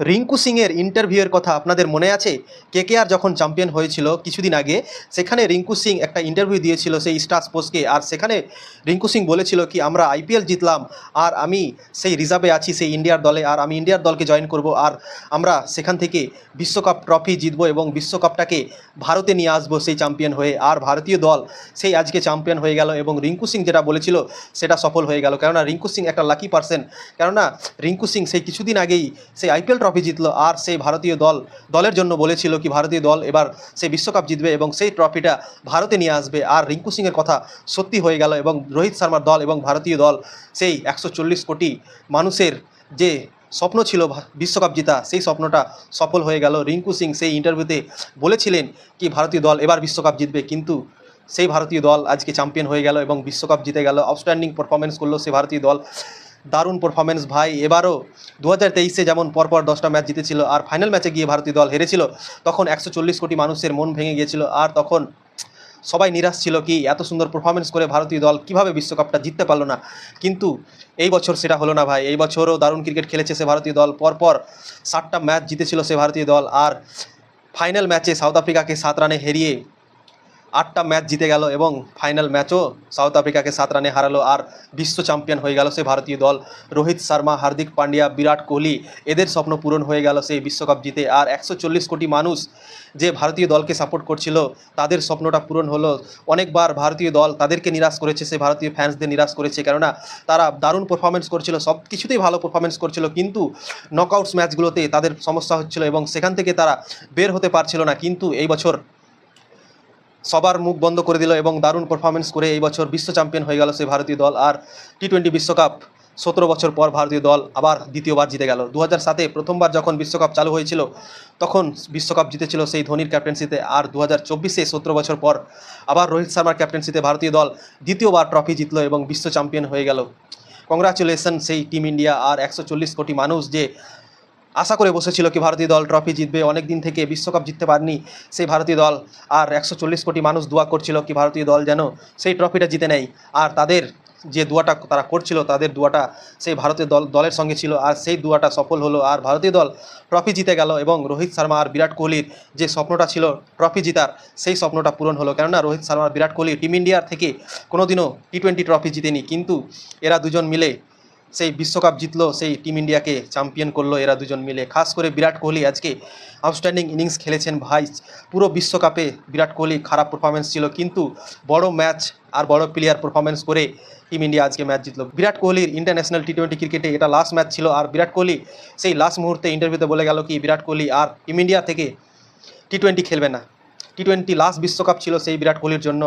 রিঙ্কু সিংয়ের ইন্টারভিউয়ের কথা আপনাদের মনে আছে? কে কে আর যখন চ্যাম্পিয়ন হয়েছিল কিছুদিন আগে, সেখানে রিঙ্কু সিং একটা ইন্টারভিউ দিয়েছিল সেই স্টার স্পোর্টসকে আর সেখানে রিঙ্কু সিং বলেছিল কি, আমরা আইপিএল জিতলাম, আর আমি সেই রিজার্ভে আছি, সেই ইন্ডিয়ার দলে, আর আমি ইন্ডিয়ার দলকে জয়েন করব, আর আমরা সেখান থেকে বিশ্বকাপ ট্রফি জিতবো এবং বিশ্বকাপটাকে ভারতে নিয়ে আসব সেই চ্যাম্পিয়ন হয়ে। আর ভারতীয় দল সেই আজকে চ্যাম্পিয়ন হয়ে গেল এবং রিঙ্কু সিং যেটা বলেছিল, সেটা সফল হয়ে গেল। কেননা রিঙ্কু সিং একটা লাকি পার্সন কেননা রিঙ্কু সিং সেই কিছুদিন আগেই সেই আইপিএল ট্রফি জিতলো আর সেই ভারতীয় দল, দলের জন্য বলেছিল কি ভারতীয় দল এবার সেই বিশ্বকাপ জিতবে এবং সেই ট্রফিটা ভারতে নিয়ে আসবে। আর রিঙ্কু সিংয়ের কথা সত্যি হয়ে গেল এবং রোহিত শর্মার দল এবং ভারতীয় দল সেই একশো চল্লিশ কোটি মানুষের যে স্বপ্ন ছিল বিশ্বকাপ জিতা, সেই স্বপ্নটা সফল হয়ে গেল। রিঙ্কু সিং সেই ইন্টারভিউতে বলেছিলেন কি ভারতীয় দল এবার বিশ্বকাপ জিতবে, কিন্তু সেই ভারতীয় দল আজকে চ্যাম্পিয়ন হয়ে গেল এবং বিশ্বকাপ জিতে গেল। আউটস্ট্যান্ডিং পারফরমেন্স করল সেই ভারতীয় দল। দারুণ পারফরমেন্স ভাই। এবারও দু হাজার তেইশে যেমন পরপর দশটা ম্যাচ জিতেছিল আর ফাইনাল ম্যাচে গিয়ে ভারতীয় দল হেরেছিল, তখন একশো চল্লিশ কোটি মানুষের মন ভেঙে গিয়েছিল আর তখন সবাই নিরাশ ছিল কি এত সুন্দর পারফরমেন্স করে ভারতীয় দল কীভাবে বিশ্বকাপটা জিততে পারল না। কিন্তু এই বছর সেটা হলো না ভাই। এই বছরও দারুণ ক্রিকেট খেলেছে সে ভারতীয় দল। পরপর ষাটটা ম্যাচ জিতেছিল সে ভারতীয় দল আর ফাইনাল ম্যাচে সাউথ আফ্রিকাকে সাত রানে হারিয়ে আটটা ম্যাচ জিতে গেল এবং ফাইনাল ম্যাচও সাউথ আফ্রিকাকে সাত রানে হারালো আর বিশ্ব চ্যাম্পিয়ন হয়ে গেল সেই ভারতীয় দল। রোহিত শর্মা, হার্দিক পান্ডিয়া, বিরাট কোহলি এদের স্বপ্ন পূরণ হয়ে গেল সেই বিশ্বকাপ জিতে। আর একশো চল্লিশ কোটি মানুষ যে ভারতীয় দলকে সাপোর্ট করছিল, তাদের স্বপ্নটা পূরণ হলো। অনেকবার ভারতীয় দল তাদেরকে নিরাশ করেছে, সেই ভারতীয় ফ্যান্সদের নিরাশ করেছে, কেননা তারা দারুণ পারফরমেন্স করছিল, সব কিছুতেই ভালো পারফরমেন্স করছিল, কিন্তু নকআউটস ম্যাচগুলোতে তাদের সমস্যা হচ্ছিল এবং সেখান থেকে তারা বের হতে পারছিল না। কিন্তু এই বছর সবার মুখ বন্ধ করে দিল এবং দারুণ পারফরমেন্স করে এই বছর বিশ্ব চ্যাম্পিয়ন হয়ে গেল সেই ভারতীয় দল। আর টি টোয়েন্টি বিশ্বকাপ সতেরো বছর পর ভারতীয় দল আবার দ্বিতীয়বার জিতে গেল। দু সাতে প্রথমবার যখন বিশ্বকাপ চালু হয়েছিল, তখন বিশ্বকাপ জিতেছিল সেই ধোনির ক্যাপ্টেন্সিতে আর দু হাজার চব্বিশে সতেরো বছর পর আবার রোহিত শর্মার ক্যাপ্টেন্সিতে ভারতীয় দল দ্বিতীয়বার ট্রফি জিতলো এবং বিশ্ব চ্যাম্পিয়ন হয়ে গেল। কংগ্রাচুলেশন সেই টিম ইন্ডিয়া আর একশো চল্লিশ কোটি মানুষ যে আশা করে বসেছিল কি ভারতীয় দল ট্রফি জিতবে। অনেক দিন থেকে বিশ্বকাপ জিততে পারেনি সেই ভারতীয় দল। আর একশো চল্লিশ কোটি মানুষ দোয়া করছিল কি ভারতীয় দল যেন সেই ট্রফিটা জিতে নেয়। আর তাদের যে দুয়াটা তারা করছিল, তাদের দুয়াটা সেই ভারতীয় দল, দলের সঙ্গে ছিল। আর সেই দুয়াটা সফল হলো। আর ভারতীয় দল ট্রফি জিতে গেল এবং রোহিত শর্মা আর বিরাট কোহলির যে স্বপ্নটা ছিল ট্রফি জিতার, সেই স্বপ্নটা পূরণ হলো। কেননা রোহিত শর্মা আর বিরাট কোহলি টিম ইন্ডিয়ার থেকে কোনোদিনও টি টোয়েন্টি ট্রফি জিতেনি। কিন্তু এরা দুজন মিলে সেই বিশ্বকাপ জিতলো, সেই টিম ইন্ডিয়াকে চ্যাম্পিয়ন করল এরা দুজন মিলে। খাস করে বিরাট কোহলি আজকে আউটস্ট্যান্ডিং ইনিংস খেলেছেন ভাই। পুরো বিশ্বকাপে বিরাট কোহলি খারাপ পারফরমেন্স ছিল, কিন্তু বড় ম্যাচ আর বড় প্লেয়ার পারফরমেন্স করে টিম ইন্ডিয়া আজকে ম্যাচ জিতলো। বিরাট কোহলির ইন্টারন্যাশনাল টি টোয়েন্টি ক্রিকেটে এটা লাস্ট ম্যাচ ছিল, আর বিরাট কোহলি সেই লাস্ট মুহূর্তে ইন্টারভিউতে বলে গেল কি, বিরাট কোহলি আর টিম ইন্ডিয়া থেকে টি টোয়েন্টি খেলবে না। টি টোয়েন্টি লাস্ট বিশ্বকাপ ছিল সেই বিরাট কোহলির জন্য